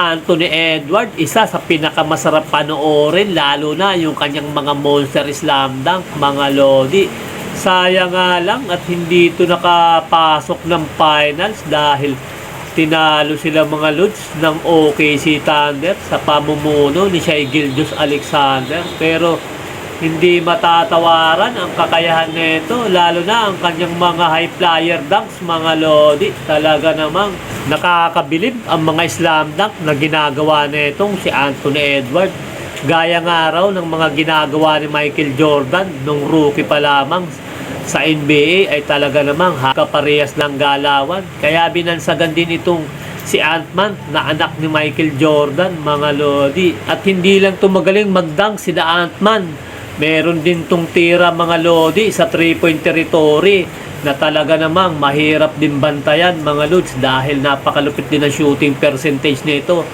Anthony Edward, isa sa pinakamasarap panoorin, lalo na yung kanyang mga monster slam dunk, mga lodi. Sayang nga lang at hindi ito nakapasok ng finals dahil tinalo sila mga Lods ng OKC Thunder sa pamumuno ni Shai Gilgeous Alexander. Pero hindi matatawaran ang kakayahan nito lalo na ang kanyang mga high flyer dunks mga lodi. Talaga namang nakakabilib ang mga slam dunk na ginagawa nitong si Anthony Edwards gaya nga raw ng mga ginagawa ni Michael Jordan nung rookie pa lamang sa NBA ay talaga namang kaparehas ng galawan. Kaya binansagan din itong si Ant-Man na anak ni Michael Jordan mga lodi. At hindi lang tumagaling magdunk si Ant-Man Meron din tong tira mga lodi sa 3-point territory na talaga namang mahirap din bantayan mga lods dahil napakalupit din ang shooting percentage nito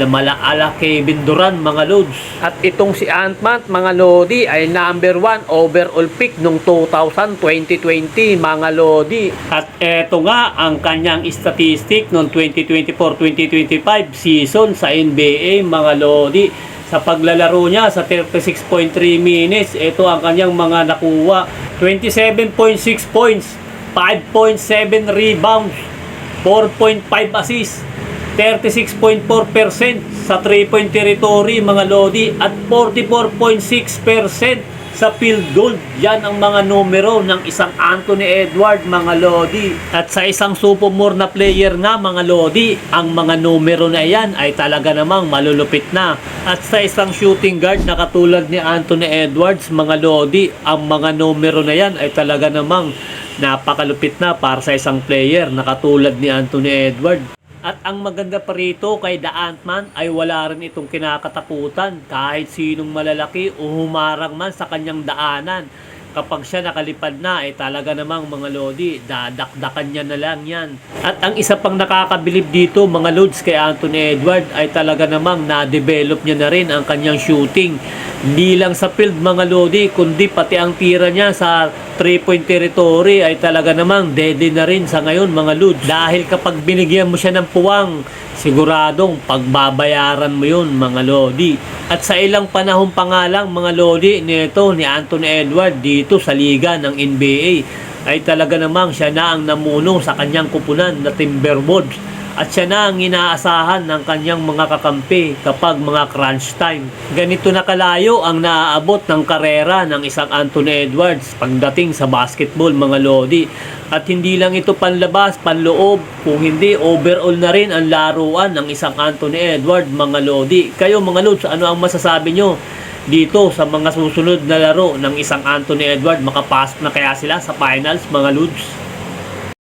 na malaala Kevin Durant mga lods. At itong si Ant-Man mga lodi ay number 1 overall pick nung 2000-2020 mga lodi. At eto nga ang kanyang statistic noong 2024-2025 season sa NBA mga lodi sa paglalaro niya sa 36.3 minutes. Ito ang kanyang mga nakuha. 27.6 points, 5.7 rebounds, 4.5 assists, 36.4% sa 3-point territory mga Lodi at 44.6% sa field goal. Yan ang mga numero ng isang Anthony Edward, mga Lodi. At sa isang sophomore na player nga, mga Lodi, ang mga numero na yan ay talaga namang malulupit na. At sa isang shooting guard na katulad ni Anthony Edwards, mga Lodi, ang mga numero na yan ay talaga namang napakalupit na para sa isang player na katulad ni Anthony Edwards. At ang maganda pa rito kay The Ant-Man ay wala rin itong kinakatakutan kahit sinong malalaki o humarang man sa kanyang daanan. Kapag siya nakalipad na, ay talaga namang mga lodi, dadakdakan niya na lang yan. At ang isa pang nakakabilib dito, mga lods kay Anthony Edward, ay talaga namang na-develop niya na rin ang kanyang shooting. Hindi lang sa field mga lodi, kundi pati ang tira niya sa 3-point territory ay talaga namang deadly na rin sa ngayon mga lods. Dahil kapag binigyan mo siya ng puwang, siguradong pagbabayaran mo yun mga lodi. At sa ilang panahon pa nga lang mga lodi nito ni Anthony Edward dito sa liga ng NBA ay talaga namang siya na ang namuno sa kanyang kupunan na Timberwolves at siya na ang inaasahan ng kanyang mga kakampi kapag mga crunch time. Ganito na kalayo ang naaabot ng karera ng isang Anthony Edwards pagdating sa basketball mga lodi. At hindi lang ito panlabas, panloob, kung hindi overall na rin ang laruan ng isang Anthony Edwards mga lodi. Kayo mga lods, ano ang masasabi nyo? dito sa mga susunod na laro ng isang Anthony Edward makapasok na kaya sila sa finals mga Lods